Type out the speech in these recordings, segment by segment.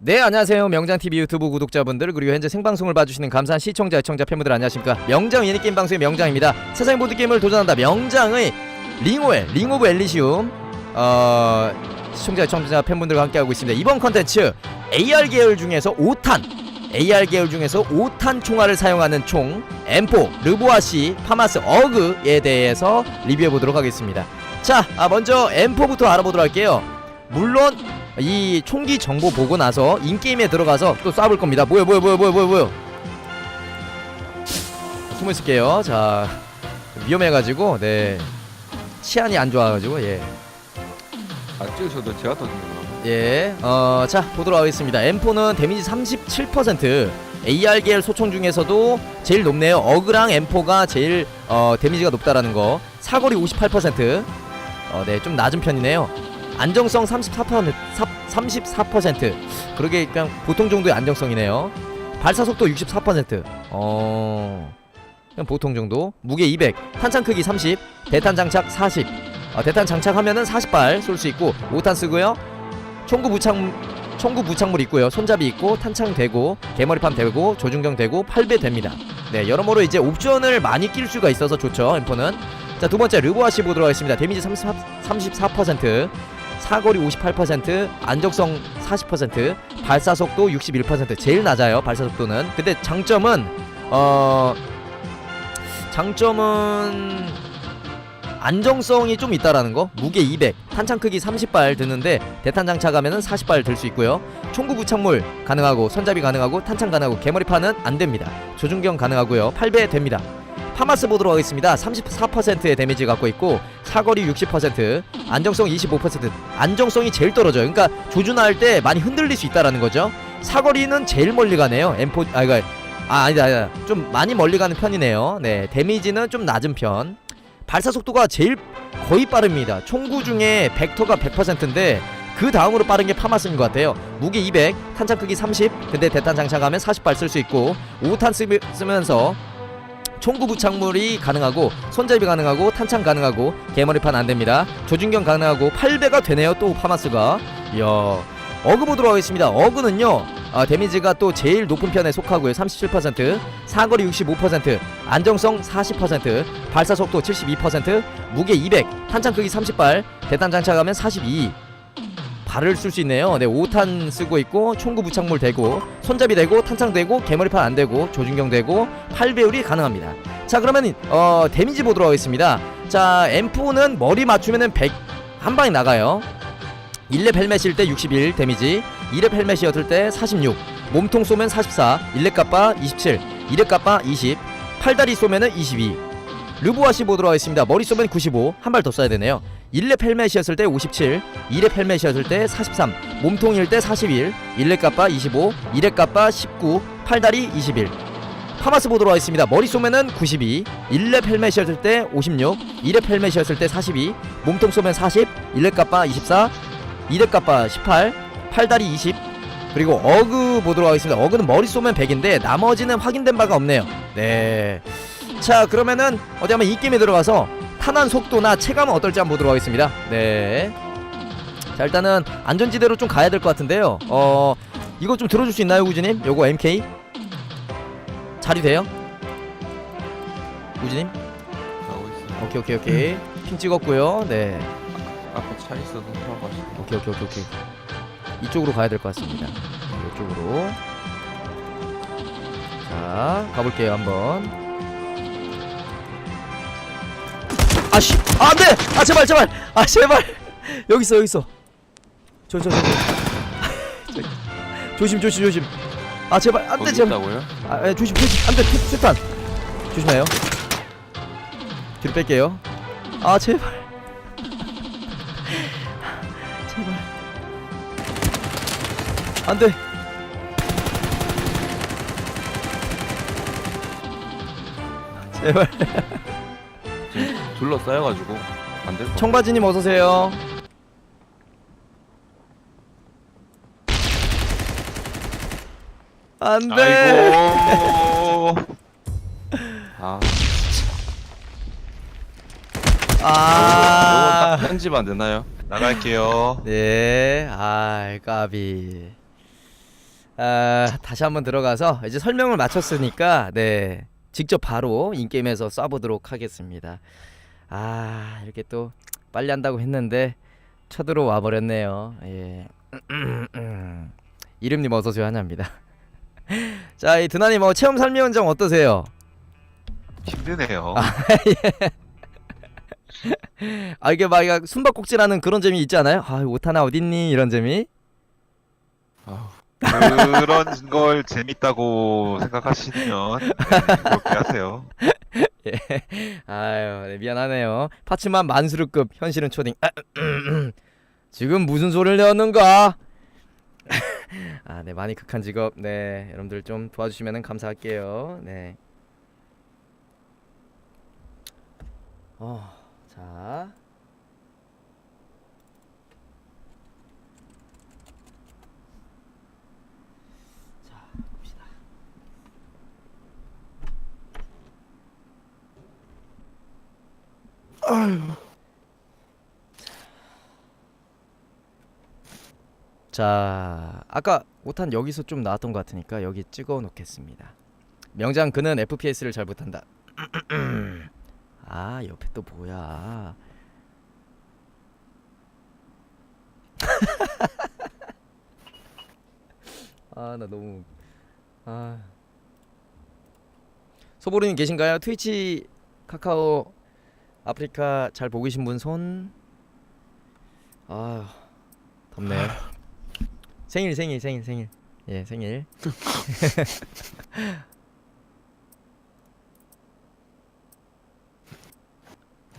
네 안녕하세요. 명장TV 유튜브 구독자분들 그리고 현재 생방송을 봐주시는 감사한 시청자 시청자 팬분들 안녕하십니까? 명장 미니게임 방송의 명장입니다. 세상의 모드게임을 도전한다. 명장의 링오엘 링 오브 엘리시움. 어 시청자 시청자 팬분들과 함께하고 있습니다. 이번 컨텐츠 AR 계열 중에서 5탄. AR 계열 중에서 5탄 총알을 사용하는 총 M4 르보아시 파마스 어그에 대해서 리뷰해 보도록 하겠습니다. 자 아, 먼저 M4부터 알아보도록 할게요. 물론 이 총기 정보 보고 나서 인게임에 들어가서 또 쏴볼 겁니다. 뭐야 뭐야 뭐야 뭐야 뭐야 뭐야 숨어 있을게요. 자 위험해가지고 네 치안이 안 좋아가지고 예. 안 찍으셔도 제가 터집니다. 예, 어, 자 보도록 하겠습니다. M4는 데미지 37%, AR 계열 소총 중에서도 제일 높네요. 어그랑 M4가 제일 어, 데미지가 높다라는 거. 사거리 58%, 어, 네, 좀 낮은 편이네요. 안정성 34%, 34%. 그러게 그냥 보통 정도의 안정성이네요. 발사 속도 64%. 어, 그냥 보통 정도. 무게 200, 탄창 크기 30, 대탄 장착 40. 어, 대탄 장착하면은 40발 쏠 수 있고 5탄 쓰고요. 총구 부착 총구 부착물 있고요. 손잡이 있고 탄창 되고 개머리판 되고 조준경 되고 8배 됩니다. 네, 여러모로 이제 옵션을 많이 낄 수가 있어서 좋죠. M4는. 자, 두 번째 르보아시 보도록 하겠습니다. 데미지 34, 34%, 사거리 58%, 안정성 40%, 발사 속도 61%. 제일 낮아요. 발사 속도는. 근데 장점은 어 장점은 안정성이 좀 있다라는 거 무게 200 탄창 크기 30발 드는데 대탄 장착하면은 40발 들 수 있고요 총구 부착물 가능하고 손잡이 가능하고 탄창 가능하고 개머리판은 안 됩니다 조준경 가능하고요 8배 됩니다 파마스 보도록 하겠습니다. 34%의 데미지 갖고 있고 사거리 60% 안정성 25% 안정성이 제일 떨어져요. 그러니까 조준할 때 많이 흔들릴 수 있다라는 거죠. 사거리는 제일 멀리 가네요. M4 아 이거 아 아니다 아니다. 좀 많이 멀리 가는 편이네요. 네 데미지는 좀 낮은 편. 발사 속도가 제일 거의 빠릅니다. 총구 중에 벡터가 100%인데 그 다음으로 빠른 게 파마스인 것 같아요. 무게 200, 탄창 크기 30. 근데 대탄 장착하면 40발 쓸 수 있고 5탄 쓰, 쓰면서 총구 부착물이 가능하고 손잡이 가능하고 탄창 가능하고 개머리판 안 됩니다. 조준경 가능하고 8배가 되네요. 또 파마스가. 이야. 어그 보도록 하겠습니다. 어그는요. 아, 데미지가 또 제일 높은 편에 속하고요. 37%, 사거리 65%, 안정성 40%, 발사 속도 72%, 무게 200, 탄창 크기 30발, 대탄 장착하면 42. 발을 쓸 수 있네요. 네, 5탄 쓰고 있고 총구 부착물 되고 손잡이 되고 탄창 되고 개머리판 안 되고 조준경 되고 8배율이 가능합니다. 자, 그러면 어 데미지 보도록 하겠습니다. 자, M4는 머리 맞추면은 100 한 방에 나가요. 1렙 헬멧일 때 61 데미지 2렙 헬멧이었을 때 46 몸통 쏘면 44 1렙 까빠 27 2렙 까빠 20 팔다리 쏘면은 22 르보아시 보도록 하겠습니다 머리 쏘면 95 한 발 더 쏴야 되네요 1렙 헬멧이었을 때 57 2렙 헬멧이었을 때 43 몸통일 때 41 1렙 까빠 25 2렙 까빠 19 팔다리 21 파마스 보도록 하겠습니다. 머리 쏘면은 92, 1렙 헬멧이었을 때 56, 2렙 헬멧이었을 때 42, 몸통 쏘면 40, 1렙 까빠 24, 2렙 까빠 18, 팔다리 20 그리고 어그 보도록 하겠습니다. 어그는 머리 쏘면 100인데 나머지는 확인된 바가 없네요. 네. 자 그러면은 어디 한번 이 게임에 들어가서 탄환 속도나 체감은 어떨지 한번 보도록 하겠습니다. 네. 자 일단은 안전지대로 좀 가야 될 것 같은데요. 어 이거 좀 들어줄 수 있나요, 우주님? 요거 MK 자리 돼요? 있어요. 오케이 오케이 오케이 핀 찍었고요. 네. 앞에 차 있어서 들어가시고. 오케이 오케이 오케이 오케이 이쪽으로 가야 될 것 같습니다 이쪽으로 자 가볼게요 한번 아씨 아, 안돼! 아 제발 제발! 아 제발! 여기 있어 여기 있어. 저 저 저 조심 조심 조심. 아 제발 안돼 제발. 있다고요? 아 예, 조심 조심. 안돼 세탄. 조심해요. 뒤로 뺄게요. 아 제발. 제발. 안돼. 제발 둘러싸여가지고 안될것 같아요. 청바지님 어서오세요 안돼 아이고. 아, 아 이거 편집 안 되나요? 나갈게요. 네, 아이 까비. 아, 다시 한번 들어가서 이제 설명을 마쳤으니까 네 직접 바로 인게임에서 쏴보도록 하겠습니다. 아 이렇게 또 빨리 한다고 했는데 쳐들어와 버렸네요. 예. 이름님 어서 오세요 하냐입니다. 자, 이 드나님 뭐 체험 삶의 현장 어떠세요? 힘드네요. 아 이게 막 이게 숨바꼭질하는 그런 재미 있지 않아요? 아 오타나 어딨니 이런 재미? 그런 걸 재밌다고 생각하시면 네, 그렇게 하세요. 아유 네, 미안하네요. 파츠만 만수르급 현실은 초딩. 지금 무슨 소리를 내었는가? 아, 네 많이 극한 직업. 네 여러분들 좀 도와주시면 감사할게요. 네. 어, 자. 자, 자, 아까 오탄 여기서 좀 나왔던 것 같으니까 여기 찍어 놓겠습니다. 명장 그는 FPS를 잘 못한다. 아, 옆에 또 뭐야? 아, 나 너무 아. 소보르님 계신가요? 트위치, 카카오, 아프리카 잘 보고 계신 분 손. 아, 덥네요. 생일 생일 생일 생일. 예, 생일.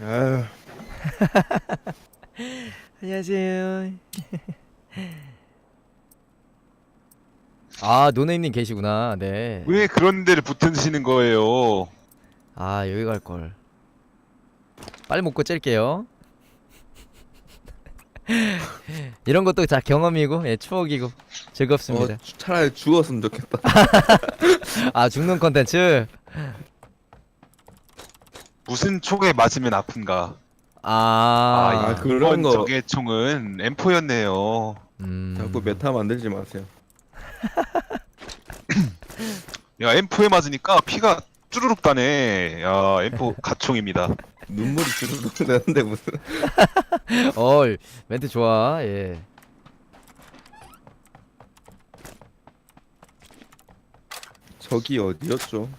아유, 안녕하세요. 아, 노네임님 계시구나. 네. 왜 그런 데를 붙으시는 거예요? 아, 여기 갈 걸. 빨리 먹고 찔게요. 이런 것도 다 경험이고, 예, 추억이고 즐겁습니다. 어, 차라리 죽었으면 좋겠다. 아, 죽는 컨텐츠. 무슨 총에 맞으면 아픈가? 아, 아, 그런 이번 거. 적의 총은 M4였네요. 음. 자꾸 메타 만들지 마세요. 야 M4에 맞으니까 피가 쭈루룩 다네. 야 M4 갓총입니다. 눈물이 주르륵 나는데 무슨? 어, 멘트 좋아. 예. 저기 어디였죠?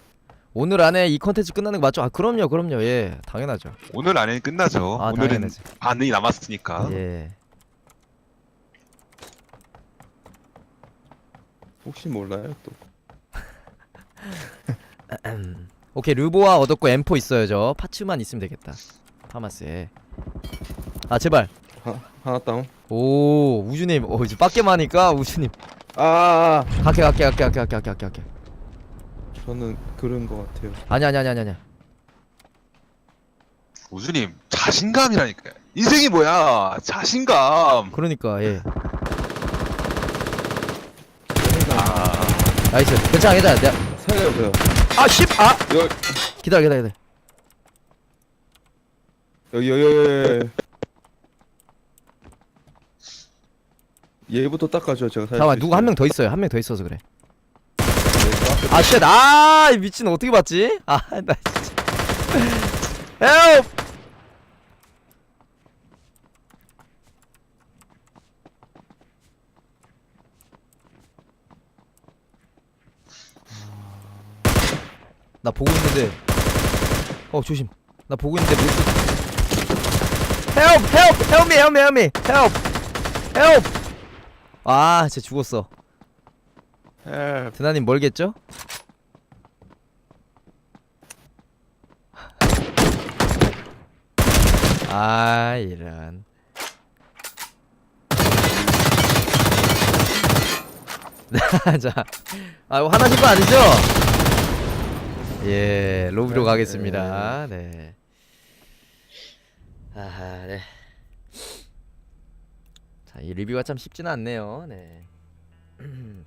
오늘 안에 이 컨텐츠 끝나는 거 맞죠? 아, 그럼요, 그럼요. 예, 당연하죠. 오늘 안에 끝나죠. 아, 오늘은. 반이 남았으니까. 예. 혹시 몰라요 또? 오케이, 르보아 얻었고 M4 있어요, 저. 파츠만 있으면 되겠다. 파마스에. 아, 제발. 하, 하나 다운. 오, 우주님. 어, 이제 빡게만 하니까 우주님. 아, 아, 아, 갈게, 갈게, 갈게, 갈게, 갈게, 갈게, 갈게. 저는 그런 거 같아요. 아니, 아니, 아니, 아니, 아니. 우주님 자신감이라니까. 인생이 뭐야? 자신감. 그러니까, 예. 아, 나이스. 괜찮아, 괜찮아. 내가... 살려줘요. 아, 씨! 아! 여기, 기다려, 기다려, 기다려. 여기, 여기, 여기. 얘부터 닦아줘 제가 살릴 잠깐만, 수 누구 한 있어요. 명더 있어요. 한 명 더 있어서 그래. 네, 아, 쉣! 아, 이 미친 어떻게 봤지? 아, 나 진짜. 헬프! 나 보고 있는데 어 조심 나 보고 있는데 못 쏘... 헬프 헬프 헬미 헬미 헬미 헬프 헬프 아 진짜 죽었어 헬프. 드나님 멀겠죠? 아 이런 자, 아 이거 화나신 거 아니죠? 예, 로비로 네, 가겠습니다. 네. 아, 네. 자, 이 리뷰가 참 쉽지는 않네요. 네.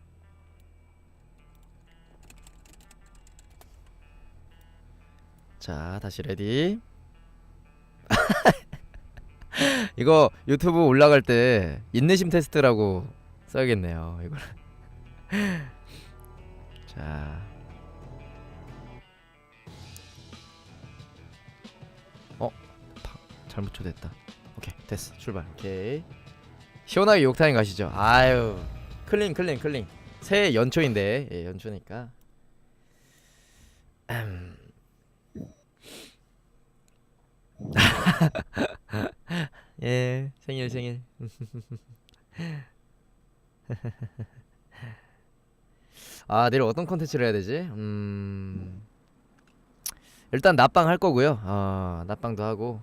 자, 다시 레디. 이거 유튜브 올라갈 때 인내심 테스트라고 써야겠네요. 이걸. 자. 어, 파, 잘못 초대했다. 오케이, 됐어. 출발. 오케이. 시원하게 욕타임 가시죠. 아유, 클린, 클린, 클린. 새해 연초인데, 예, 연초니까. 음. 예, 생일, 생일. 아 내일 어떤 컨텐츠를 해야 되지? 음 일단 낮방 할 거고요. 어 낮방도 하고.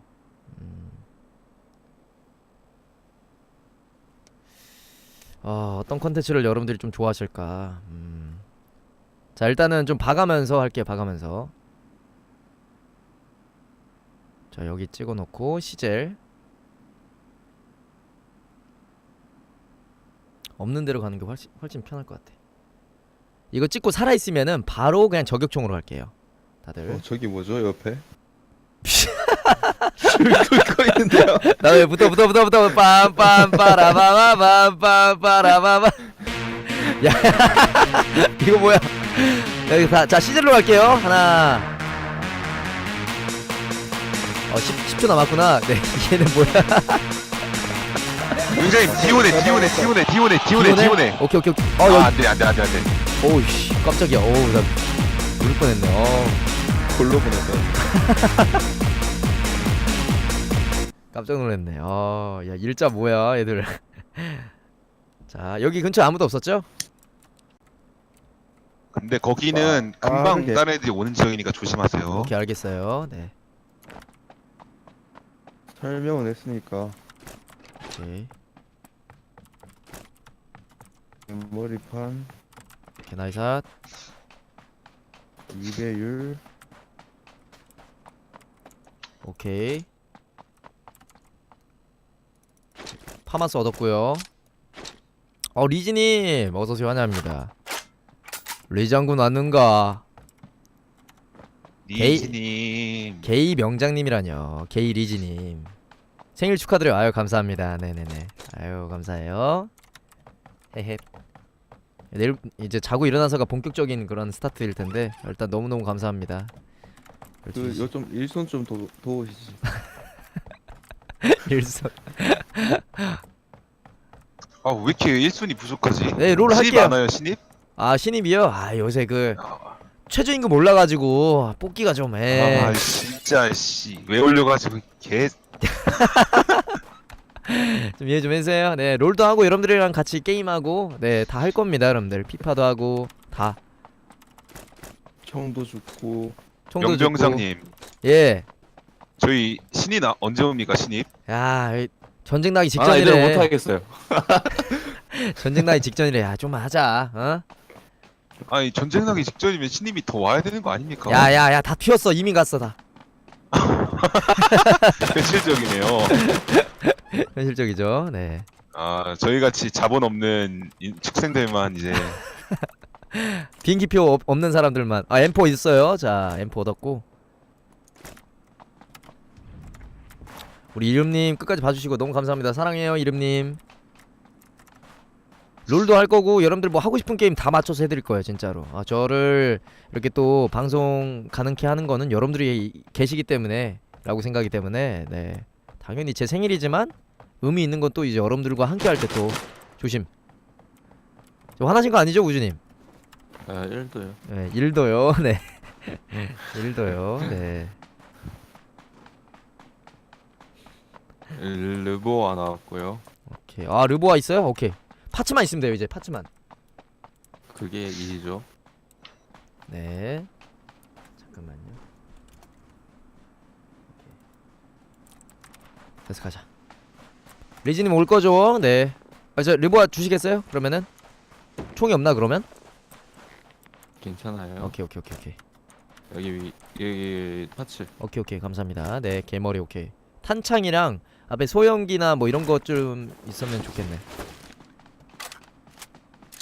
음. 어 어떤 컨텐츠를 여러분들이 좀 좋아하실까? 음. 자 일단은 좀 봐가면서 할게요. 봐가면서. 자 여기 찍어 놓고 시젤. 없는 데로 가는 게 훨씬 훨씬 편할 것 같아. 이거 찍고 살아 있으면은 바로 그냥 저격총으로 할게요. 다들. 어, 저기 뭐죠 옆에? 줄 긋고 있는데요. 나왜 붙어 붙어 붙어 붙어 빰빰 빠라바바 빰빰 빠라바바. 야 이거 뭐야? 여기 다자 시즌로 갈게요. 하나. 어 10, 10초 남았구나. 네 얘는 뭐야? 용장님 디오네 디오네 디오네 디오네 디오네 디오네 오케이 오케이 오케이. 어아 여기. 안돼 안돼 안돼 안돼 오우씨 깜짝이야. 오우 나 누를 뻔했네. 어. 골로 보냈다. 깜짝 놀랐네. 어, 야 일자 뭐야, 얘들. 자, 여기 근처 아무도 없었죠? 근데 거기는 아, 금방 그러게. 다른 애들이 오는 지역이니까 조심하세요 오케이, 알겠어요. 네, 설명은 했으니까 오케이, 머리판 나이샷. 2배율 오케이. 파마스 얻었고요. 어, 리즈님 어서 오세요 환영합니다. 리장군 왔는가? 리즈님 게이 명장님이라뇨. 게이 리즈님. 생일 축하드려요. 아유 감사합니다. 네네네. 아유 감사해요. 헤헤. 내일 이제 자고 일어나서가 본격적인 그런 스타트일 텐데 일단 너무 너무 감사합니다. 그 요 좀 일손 좀 도, 도우시지. 일선. 아왜 이렇게 1순위 부족하지? 네, 롤 신입 할게요. 많아요 신입? 아 신입이요? 아 요새 그 최저임금 올라가지고 뽑기가 좀 에. 아 진짜 씨왜 올려가지고 개 좀 이해 좀 해주세요. 네 롤도 하고 여러분들이랑 같이 게임하고 네 다 할 겁니다, 여러분들. 피파도 하고 다. 총도 좋고 총도 좋고. 명병장님 예. 저희 신입 나, 언제 옵니까 신입? 야 이- 전쟁 나기 아 직전이래. 이제 못하겠어요. 전쟁 나기 직전이래. 야 좀 하자. 어? 아니 전쟁 나기 직전이면 신입이 더 와야 되는 거 아닙니까? 야 야 야 다 튀었어. 이민 갔어 다. 현실적이네요. 현실적이죠. 네. 아 저희 같이 자본 없는 인- 축생들만 이제 비행기표 없, 없는 사람들만. 아 M4 있어요. 자 M4 얻었고. 우리 이름님 끝까지 봐주시고 너무 감사합니다. 사랑해요 이름님. 롤도 할 거고 여러분들 뭐 하고 싶은 게임 다 맞춰서 해드릴 거예요 진짜로. 아 저를 이렇게 또 방송 가능케 하는 거는 여러분들이 계시기 때문에라고 생각이 때문에 네 당연히 제 생일이지만 의미 있는 건 또 이제 여러분들과 함께 할 때 또 조심. 저 화나신 거 아니죠 우주님? 아 1도요. 네, 일도요. 네. 일도요. 네. 르보아 나왔고요. 오케이. 아, 르보아 있어요? 오케이. 파츠만 있으면 돼요, 이제. 파츠만. 그게 2죠. 네. 잠깐만요. 오케이. 됐어, 가자. 리지님 올 거죠? 네. 아, 저 르보아 주시겠어요? 그러면은 총이 없나 그러면? 괜찮아요. 오케이, 오케이, 오케이, 오케이. 여기 위, 여기 파츠. 오케이, 오케이. 감사합니다. 네, 개머리 오케이. 탄창이랑 앞에 소형기나 뭐 이런 것 좀 있으면 좋겠네.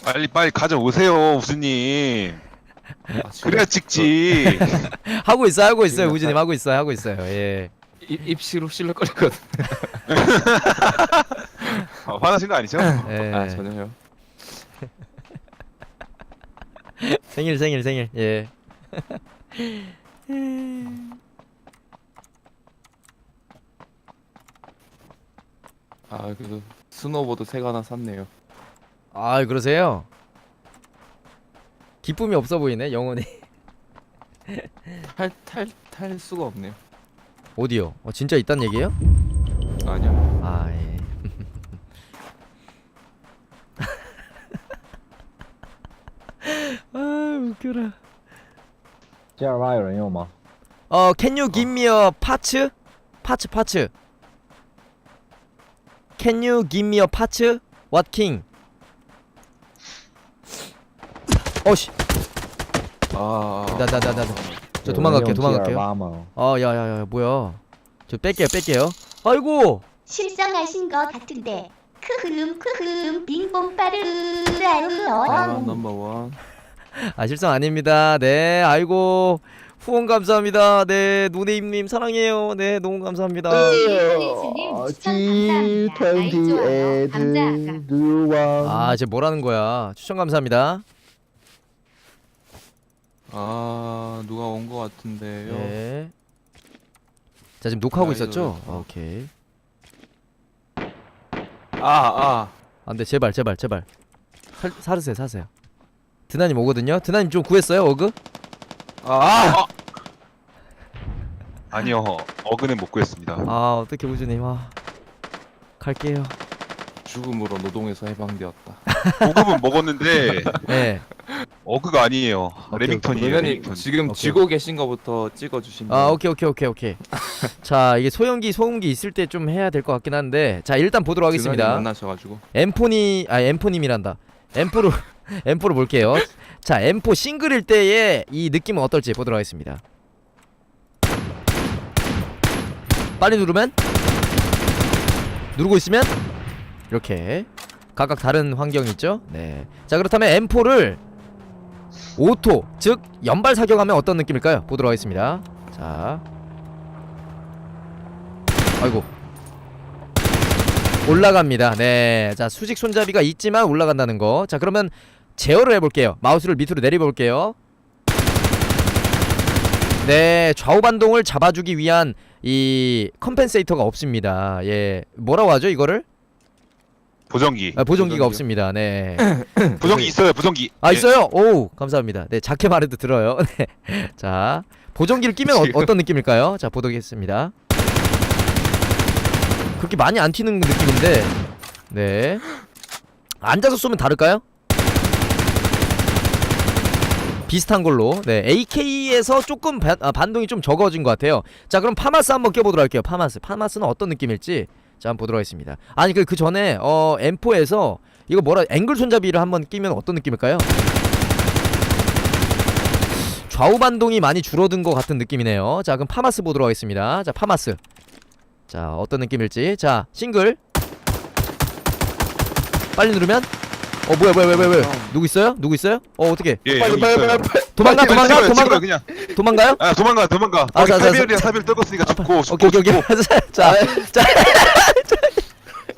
빨리 빨리 가져오세요 우수님. 아, 지금 그래야 찍지. 하고 있어 하고 있어요 지금 우진님 하고 있어요 하고 있어요 예 입, 입시로 실룩거리거든. 아, 화나신 거 아니죠? 예. 아 전혀요. 생일 생일 생일 예 아 그래도 스노보드 색 하나 샀네요. 아 그러세요? 기쁨이 없어 보이네 영혼이 탈탈탈 수가 없네요. 어디요? 어, 진짜 있단 얘기예요? 아니요. 아 예. 아 웃겨라. ，G 二八有人用吗？ 어 can you give me a parts? 파츠 파츠. Can you give me a parts? What king? 어씨, 아. 나, 나, 나, 나, 나. 저 도망갈게 도망갈게요. 마마. 어, 야야야 뭐야? 저 뺄게요 뺄게요. 아이고! 실성하신 것 같은데. 크흠 크흠 빙봉 빠르라이언 넘버원 아 실성 아닙니다. 네 아이고. 후원 감사합니다. 네 노네임님 사랑해요. 네 너무 감사합니다. G20 애드 누아 아쟤 뭐라는 거야? 추천 감사합니다. 아 누가 온것 같은데요. 네. 자 지금 녹화하고 아, 있었죠? 아, 오케이. 아 아. 안돼 제발 제발 제발. 살, 사르세요 사세요. 드나님 오거든요. 드나님 좀 구했어요 어그? 아. 아니요 어그는 못 구했습니다. 아 어떻게 우주님 아 갈게요. 죽음으로 노동에서 해방되었다. 고급은 먹었는데 네. 어그가 아니에요. 오케이, 레밍턴이에요. 노련이 레밍턴. 지금 오케이. 쥐고 계신 거부터 찍어 주시면. 아 오케이 오케이 오케이 오케이. 자 이게 소형기 소음기 있을 때 좀 해야 될 것 같긴 한데 자 일단 보도록 하겠습니다. 만나셔가지고. 엠폰이 아 엠폰님이란다. 엠포로 엠포로 볼게요. 자 엠포 싱글일 때의 이 느낌은 어떨지 보도록 하겠습니다. 빨리 누르면 누르고 있으면 이렇게 각각 다른 환경이 있죠. 네. 자 그렇다면 M4를 오토 즉 연발 사격하면 어떤 느낌일까요? 보도록 하겠습니다. 자. 아이고. 올라갑니다. 네. 자, 수직 손잡이가 있지만 올라간다는 거. 자, 그러면 제어를 해볼게요. 마우스를 밑으로 내려볼게요. 네, 좌우 반동을 잡아주기 위한 이 컴펜세이터가 없습니다. 예, 뭐라고 하죠 이거를? 보정기. 아, 보정기가 보정기요? 없습니다. 네. 보정기 있어요. 보정기. 아 예. 있어요. 오, 감사합니다. 네, 작게 말해도 들어요. 네. 자, 보정기를 끼면 어, 지금. 어떤 느낌일까요? 자, 보도겠습니다. 그렇게 많이 안 튀는 느낌인데, 네. 앉아서 쏘면 다를까요? 비슷한 걸로 네 AK에서 조금 바- 아, 반동이 좀 적어진 것 같아요 자 그럼 파마스 한번 껴보도록 할게요 파마스 파마스는 어떤 느낌일지 자 한번 보도록 하겠습니다. 아니 그, 그 전에 어 M4에서 이거 뭐라 앵글 손잡이를 한번 끼면 어떤 느낌일까요? 좌우 반동이 많이 줄어든 것 같은 느낌이네요. 자 그럼 파마스 보도록 하겠습니다. 자 파마스. 자 어떤 느낌일지. 자 싱글. 빨리 누르면 어 뭐야 뭐야 뭐야 뭐야 누구 있어요? 누구 있어요? 어 어떻게 예, 빨리 여기 빨리 있어요. 빨리 빨리. 도망가 도망가 찍어요, 도망가 그냥. 도망가요? 아 도망가 도망가. 아, 거기 자, 자, 사비엘이야 사비엘 떨궜으니까 죽고 죽고 오케이 오케이 오케이 죽고. 자, 자,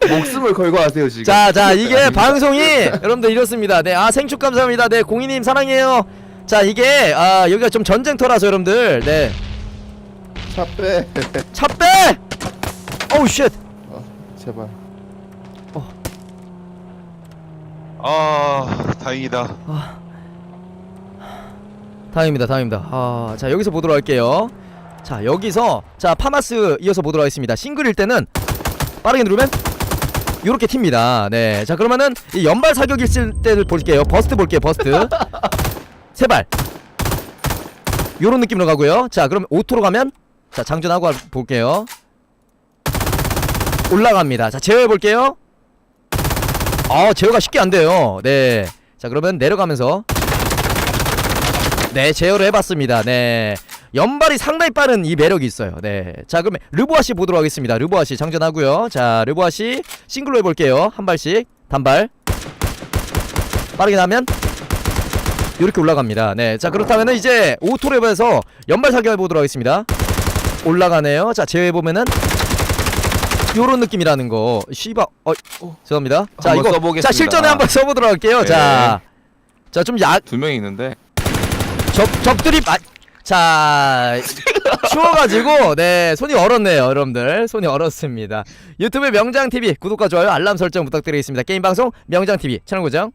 목숨을 걸고 하세요 지금. 자, 자, 이게 방송이 여러분들 이렇습니다. 네, 아 생축 감사합니다. 네, 공이님 사랑해요. 자, 이게 아 여기가 좀 전쟁터라서 여러분들, 네, 차 빼. 차 빼. 오우 쉣. 제발. 아 다행이다. 다행입니다, 다행입니다. 아, 자 여기서 보도록 할게요. 자, 여기서 자 파마스 이어서 보도록 하겠습니다. 싱글일 때는 빠르게 누르면 요렇게 튑니다. 네, 자 그러면은 이 연발 사격일 때를 볼게요. 버스트 볼게요, 버스트. 세 발. 요런 느낌으로 가고요. 자, 그럼 오토로 가면 자 장전하고 할- 볼게요. 올라갑니다. 자 제어해 볼게요. 아 제어가 쉽게 안 돼요. 네. 자 그러면 내려가면서 네 제어를 해봤습니다. 네. 연발이 상당히 빠른 이 매력이 있어요. 네. 자 그러면 르보아 씨 보도록 하겠습니다. 르보아 씨 장전하고요. 자 르보아 씨 싱글로 해볼게요. 한 발씩 단발 빠르게 나면 이렇게 올라갑니다. 네. 자 그렇다면은 이제 오토로 해서 연발 사격해 보도록 하겠습니다. 올라가네요. 자 제어해 보면은 요런 느낌이라는 거. 씨바. 어, 죄송합니다. 자 한번 이거 써보겠습니다. 자 실전에 한번 써보도록 할게요. 네. 자. 자좀약 두명 있는데. 적 적들이 마... 자 추워가지고 네 손이 얼었네요 여러분들 손이 얼었습니다 유튜브 명장TV 구독과 좋아요 알람 설정 부탁드리겠습니다 게임 방송 명장TV 채널 고정